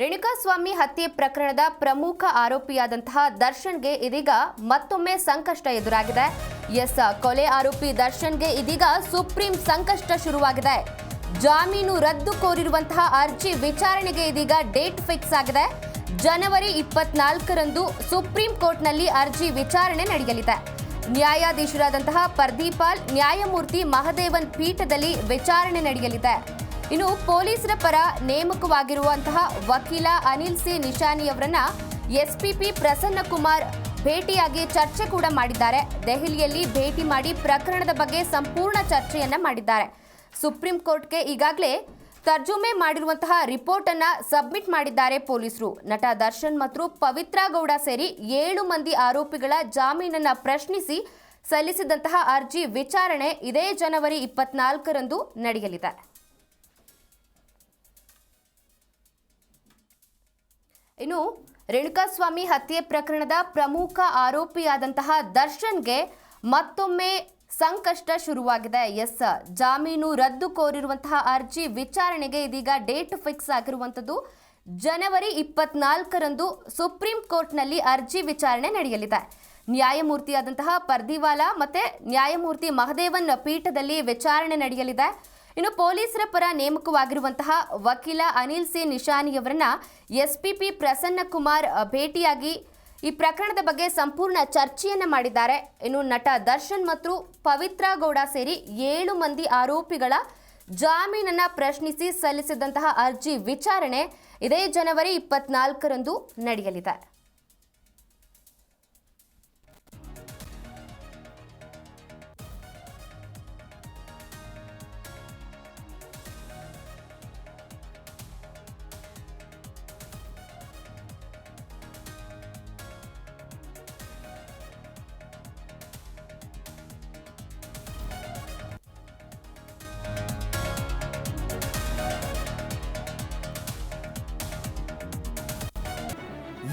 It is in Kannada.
ರೇಣುಕಾಸ್ವಾಮಿ ಹತ್ಯೆ ಪ್ರಕರಣದ ಪ್ರಮುಖ ಆರೋಪಿಯಾದಂತಹ ದರ್ಶನ್ಗೆ ಇದೀಗ ಮತ್ತೊಮ್ಮೆ ಸಂಕಷ್ಟ ಎದುರಾಗಿದೆ. ಎಸ್, ಕೊಲೆ ಆರೋಪಿ ದರ್ಶನ್ಗೆ ಇದೀಗ ಸುಪ್ರೀಂ ಸಂಕಷ್ಟ ಶುರುವಾಗಿದೆ. ಜಾಮೀನು ರದ್ದು ಕೋರಿರುವಂತಹ ಅರ್ಜಿ ವಿಚಾರಣೆಗೆ ಇದೀಗ ಡೇಟ್ ಫಿಕ್ಸ್ ಆಗಿದೆ. ಜನವರಿ ಇಪ್ಪತ್ನಾಲ್ಕರಂದು ಸುಪ್ರೀಂ ಕೋರ್ಟ್ನಲ್ಲಿ ಅರ್ಜಿ ವಿಚಾರಣೆ ನಡೆಯಲಿದೆ. ನ್ಯಾಯಾಧೀಶರಾದಂತಹ ಪರ್ದೀಪಾಲ್, ನ್ಯಾಯಮೂರ್ತಿ ಮಹದೇವನ್ ಪೀಠದಲ್ಲಿ ವಿಚಾರಣೆ ನಡೆಯಲಿದೆ. ಇನ್ನು ಪೊಲೀಸರ ಪರ ನೇಮಕವಾಗಿರುವಂತಹ ವಕೀಲ ಅನಿಲ್ ಸಿ ನಿಶಾನಿಯವರನ್ನ ಎಸ್ಪಿಪಿ ಪ್ರಸನ್ನ ಕುಮಾರ್ ಭೇಟಿಯಾಗಿ ಚರ್ಚೆ ಕೂಡ ಮಾಡಿದ್ದಾರೆ. ದೆಹಲಿಯಲ್ಲಿ ಭೇಟಿ ಮಾಡಿ ಪ್ರಕರಣದ ಬಗ್ಗೆ ಸಂಪೂರ್ಣ ಚರ್ಚೆಯನ್ನ ಮಾಡಿದ್ದಾರೆ. ಸುಪ್ರೀಂ ಕೋರ್ಟ್ಗೆ ಈಗಾಗಲೇ ತರ್ಜುಮೆ ಮಾಡಿರುವಂತಹ ರಿಪೋರ್ಟ್ ಅನ್ನ ಸಬ್ಮಿಟ್ ಮಾಡಿದ್ದಾರೆ ಪೊಲೀಸರು. ನಟ ದರ್ಶನ್ ಮತ್ತು ಪವಿತ್ರ ಗೌಡ ಸೇರಿ ಏಳು ಮಂದಿ ಆರೋಪಿಗಳ ಜಾಮೀನನ್ನ ಪ್ರಶ್ನಿಸಿ ಸಲ್ಲಿಸಿದಂತಹ ಅರ್ಜಿ ವಿಚಾರಣೆ ಇದೇ ಜನವರಿ ಇಪ್ಪತ್ನಾಲ್ಕರಂದು ನಡೆಯಲಿದೆ. ಇನ್ನು ರೇಣುಕಾಸ್ವಾಮಿ ಹತ್ಯೆ ಪ್ರಕರಣದ ಪ್ರಮುಖ ಆರೋಪಿಯಾದಂತಹ ದರ್ಶನ್ಗೆ ಮತ್ತೊಮ್ಮೆ ಸಂಕಷ್ಟ ಶುರುವಾಗಿದೆ. ಎಸ್, ಜಾಮೀನು ರದ್ದು ಕೋರಿರುವಂತಹ ಅರ್ಜಿ ವಿಚಾರಣೆಗೆ ಇದೀಗ ಡೇಟ್ ಫಿಕ್ಸ್ ಆಗಿರುವಂಥದ್ದು. ಜನವರಿ ಇಪ್ಪತ್ನಾಲ್ಕರಂದು ಸುಪ್ರೀಂ ಕೋರ್ಟ್ನಲ್ಲಿ ಅರ್ಜಿ ವಿಚಾರಣೆ ನಡೆಯಲಿದೆ. ನ್ಯಾಯಮೂರ್ತಿಯಾದಂತಹ ಪರ್ದಿವಾಲಾ ಮತ್ತೆ ನ್ಯಾಯಮೂರ್ತಿ ಮಹದೇವನ್ ಪೀಠದಲ್ಲಿ ವಿಚಾರಣೆ ನಡೆಯಲಿದೆ. ಇನ್ನು ಪೊಲೀಸರ ಪರ ನೇಮಕವಾಗಿರುವಂತಹ ವಕೀಲ ಅನಿಲ್ ಸಿ ನಿಶಾನಿಯವರನ್ನ ಎಸ್ಪಿಪಿ ಪ್ರಸನ್ನ ಕುಮಾರ್ ಭೇಟಿಯಾಗಿ ಈ ಪ್ರಕರಣದ ಬಗ್ಗೆ ಸಂಪೂರ್ಣ ಚರ್ಚೆಯನ್ನ ಮಾಡಿದ್ದಾರೆ. ಇನ್ನು ನಟ ದರ್ಶನ್ ಮತ್ತು ಪವಿತ್ರ ಗೌಡ ಸೇರಿ ಏಳು ಮಂದಿ ಆರೋಪಿಗಳ ಜಾಮೀನನ್ನ ಪ್ರಶ್ನಿಸಿ ಸಲ್ಲಿಸಿದಂತಹ ಅರ್ಜಿ ವಿಚಾರಣೆ ಇದೇ ಜನವರಿ ಇಪ್ಪತ್ನಾಲ್ಕರಂದು ನಡೆಯಲಿದೆ.